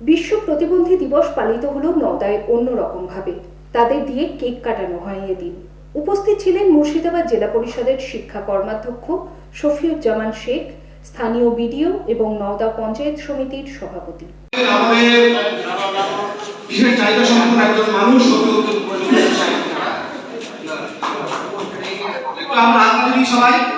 বিশ্ব প্রতিবন্ধী দিবস পালিত হলো নওদায় অন্যরকম ভাবে তাদের দিয়ে কেক কাটানো হয় এদিন। উপস্থিত ছিলেন মুর্শিদাবাদ জেলা পরিষদের শিক্ষা কর্মাধ্যক্ষ শফিউজ্জামান শেখ, স্থানীয় বিডিও এবং নওদা পঞ্চায়েত সমিতির সভাপতি। আমাদের বিশেষ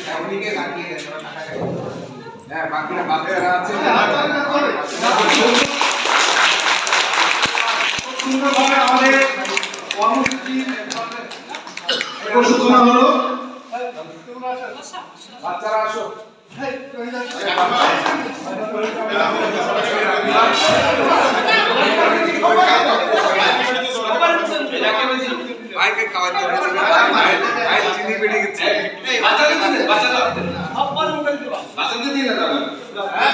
এদিকে কি আছে ফ্যামিলিকে রাখিয়ে দেন। টাকা হ্যাঁ বাকিরা বাচ্চারা আছে। সুন্দরভাবে আমাদের কর্মসূচি সূচনা হলো। বাচ্চারা আসো। ভাইকে খাওয়াতে চিনি বেড়ে গেছে এই বাবু এখানে আসো।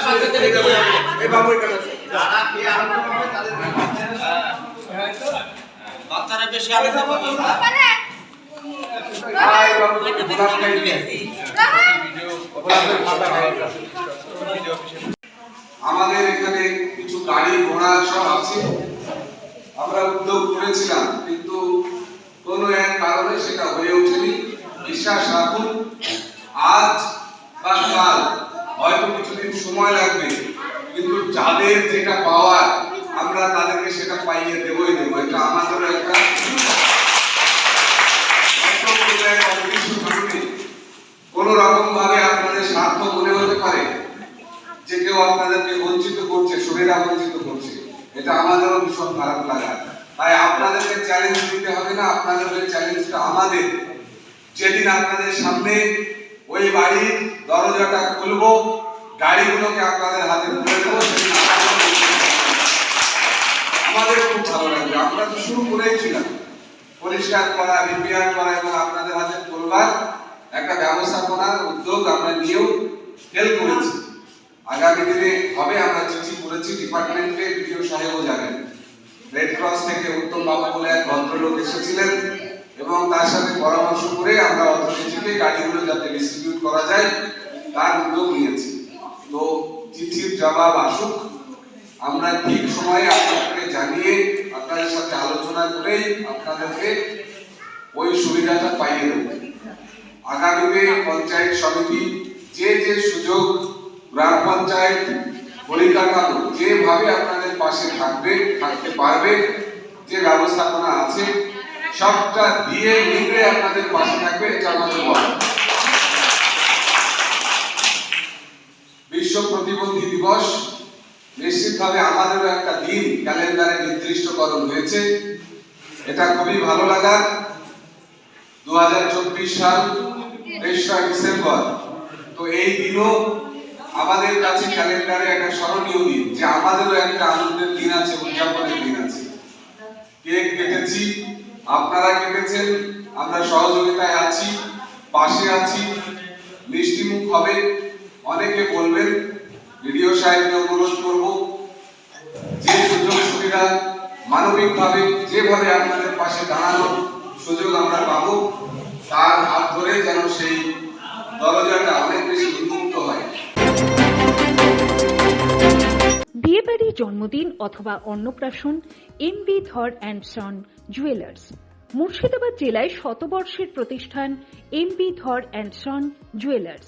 বাচ্চারা বেশি খাই আমাদের এখানে কিছু গাড়ি ঘোড়া সব আছে। আমরা উদ্যোগ করেছিলাম কিন্তু কোনো এক কারণে সেটা হয়ে ওঠেনি। বিশ্বাস রাখুন আজ বা কাল হয়তো কিছুদিন সময় লাগবে, কিন্তু যাদের যেটা পাওয়ার, আমরা তাদেরকে সেটা পাইয়ে দেবই দেবো। এটা আমাদের একটা কোনো রকম ভাবে আপনাদের স্বার্থ মনে হতে পারে যে কেউ আপনাদেরকে বঞ্চিত করছে সুবিধা বঞ্চিত করছে। এটা আমাদেরও ভীষণ খারাপ লাগা। তাই আপনাদেরকে চ্যালেঞ্জ দিতে হবে না আপনাদের চ্যালেঞ্জটা আমাদের। যেদিন আপনাদের সামনে ওই বাড়ির দরজাটা খুলবো গাড়িগুলোকে আপনাদের হাতে তুলে দেবো আমাদের খুব ভালো লাগবে। আমরা তো শুরু করেছিলাম পরিষ্কার করা রিপেয়ার করা এবং আপনাদের হাতে তোলবার একটা ব্যবস্থাপনার উদ্যোগ আমরা নিয়েও হেল্প করেছি। আগামী দিনে হবে, আমরা চিঠি করেছি ডিপার্টমেন্টে বিডিও সাহেবও জানেন রেড ক্রস থেকে উত্তম বাবু বলে এক ভদ্রলোক এসেছিলেন এবং তার সাথে পরামর্শ করে আমরা অথরিটিকে গাড়িগুলো যাতে ডিস্ট্রিবিউট করা যায়, তার উদ্যোগ নিয়েছি। তো চিঠির জবাব আসুক। আমরা ঠিক সময়ে আপনাদেরকে জানিয়ে, আপনাদের সাথে আলোচনা করেই আপনাদেরকে ওই সুবিধাটা পাইয়ে দেব। আগামীতে পঞ্চায়েত সমিতি যে যে সুযোগ, গ্রাম পঞ্চায়েত পরিকাঠামো যেভাবে আপনাদের পাশে থাকবে, থাকতে পারবে, যে ব্যবস্থাপনা আছে, সবটা দিয়ে মিলে আপনাদের পাশে থাকবে, এটা আমাদের বলা। বিশ্ব প্রতিবন্ধী দিবস নিশ্চিতভাবে আমাদেরও একটা দিন ক্যালেন্ডারে নির্দিষ্টকরণ হয়েছে। এটা খুবই ভালো লাগার দুহাজার চব্বিশ সাল তেসরা ডিসেম্বর। তো এই দিনও আমাদের কাছে ক্যালেন্ডারে একটা স্মরণীয় দিন যে আমাদেরও একটা আনন্দের দিন আছে, উদযাপনের দিন আছে। কেক কেটেছি, আপনারা কেটেছেন, আমরা সহযোগিতায় আছি, পাশে আছি মিষ্টি মুখ হবে। অনেকে বলবেন ভিডিও সাহেবকে অনুরোধ করব, যে সুযোগ সুবিধা মানবিকভাবে যেভাবে আপনাদের পাশে দাঁড়ানোর সুযোগ আমরা পাবো, তার হাত ধরে যেন সেই দরজাটা অনেক বেশি উন্মুক্ত হয়। বিয়েবাড়ি জন্মদিন অথবা অন্নপ্রাশন M B Dhar and son jewellers. Murshidabad জেলায় শতবর্ষের প্রতিষ্ঠান M B Dhar and son jewellers.